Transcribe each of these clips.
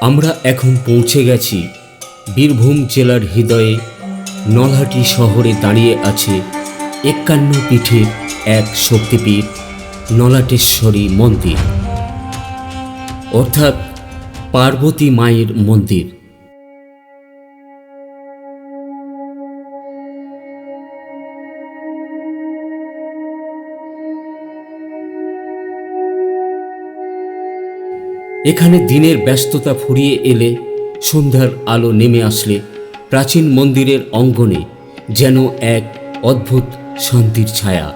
আমরা এখন পৌঁছে গেছি বীরভূম জেলার হৃদয়ে। নলহাটি শহরে দাঁড়িয়ে আছে একান্ন পীঠের এক শক্তিপীঠ, নলাটেশ্বরী মন্দির। অর্থাৎ পার্বতী মায়ের মন্দির। এখানে দিনের ব্যস্ততা ফুরিয়ে এলে সন্ধ্যার আলো নেমে আসলে প্রাচীন মন্দিরের অঙ্গনে যেন এক অদ্ভুত শান্তির ছায়া।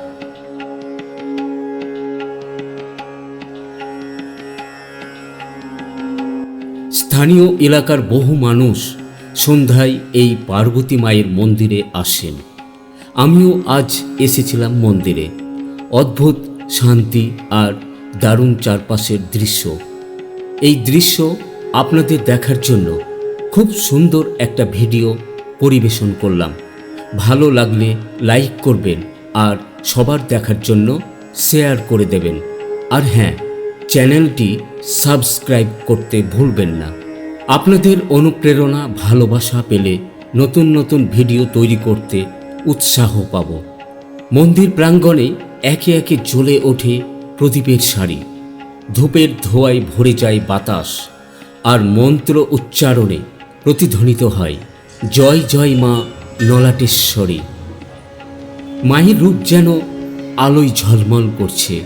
স্থানীয় এলাকার বহু মানুষ সন্ধ্যায় এই পার্বতী মায়ের মন্দিরে আসেন। আমিও আজ এসেছিলাম মন্দিরে। অদ্ভুত শান্তি আর দারুণ চারপাশের দৃশ্য। এই দৃশ্য আপনাদের দেখার জন্য খুব সুন্দর একটা ভিডিও পরিবেশন করলাম। ভালো লাগলে লাইক করবেন আর সবার দেখার জন্য শেয়ার করে দেবেন। আর হ্যাঁ চ্যানেলটি সাবস্ক্রাইব করতে ভুলবেন না। আপনাদের অনুপ্রেরণা, ভালোবাসা পেলে নতুন নতুন ভিডিও তৈরি করতে উৎসাহ পাব। মন্দির প্রাঙ্গণে একে একে জ্বলে ওঠে প্রদীপের শাড়ি। ধূপের ধোঁয়ায় ভরে যায় বাতাস, আর মন্ত্র উচ্চারণে প্রতিধ্বনিত হয়, জয় জয় মা নলাটেশ্বরী। মায়ের রূপ যেন আলোয় ঝলমল করছে।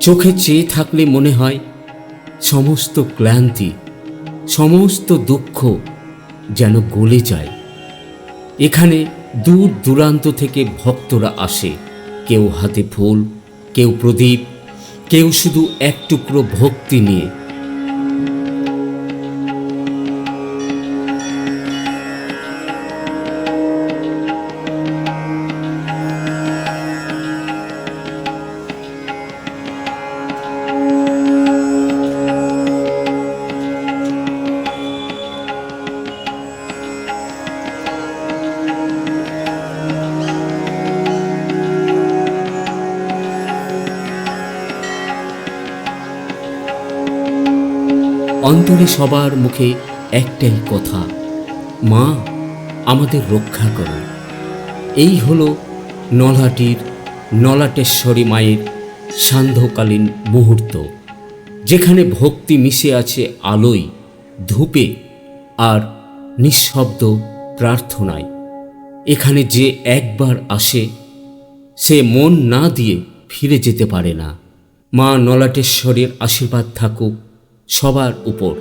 চোখে চেয়ে থাকলে মনে হয়, সমস্ত ক্লান্তি, সমস্ত দুঃখ যেন গলে যায়। এখানে দূর দূরান্ত থেকে ভক্তরা আসে, কেউ হাতে ফুল, কেউ প্রদীপ কেউ শুধু এক টুকরো ভক্তি নিয়ে অন্তরে সবার মুখে একটাই কথা, মা, আমাদের রক্ষা করো। এই হলো নলহাটির নলাটেশ্বরী মায়ের সান্ধ্যকালীন মুহূর্ত, যেখানে ভক্তি মিশে আছে আলোয়, ধূপে আর নিঃশব্দ প্রার্থনায়। এখানে যে একবার আসে, সে মন না দিয়ে ফিরে যেতে পারে না। মা নলাটেশ্বরের আশীর্বাদ থাকুক সবার উপর।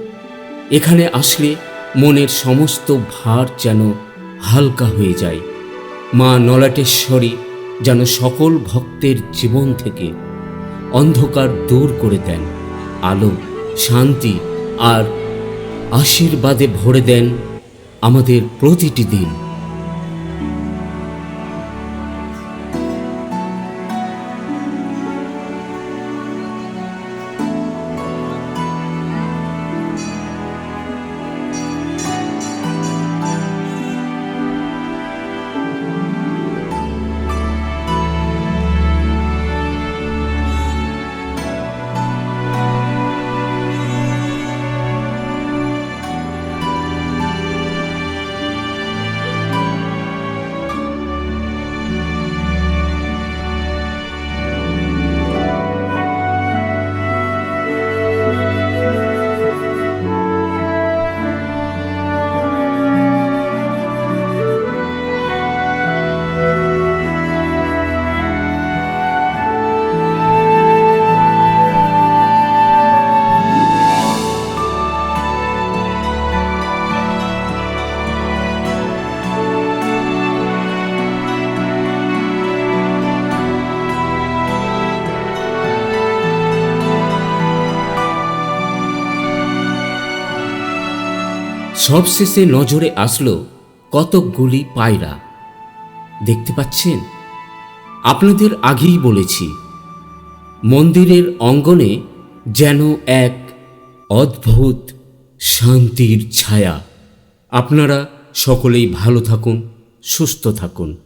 এখানে আসলে মনের সমস্ত ভার যেন হালকা হয়ে যায়। মা নলাটেশ্বরী যেন সকল ভক্তের জীবন থেকে অন্ধকার দূর করে দেন, আলো, শান্তি আর আশীর্বাদে ভরে দেন আমাদের প্রতিটি দিন। সবশেষে নজরে আসলো কতকগুলি পায়রা। দেখতে পাচ্ছেন? আপনাদের আগেই বলেছি, মন্দিরের অঙ্গনে যেন এক অদ্ভুত শান্তির ছায়া। আপনারা সকলেই ভালো থাকুন, সুস্থ থাকুন।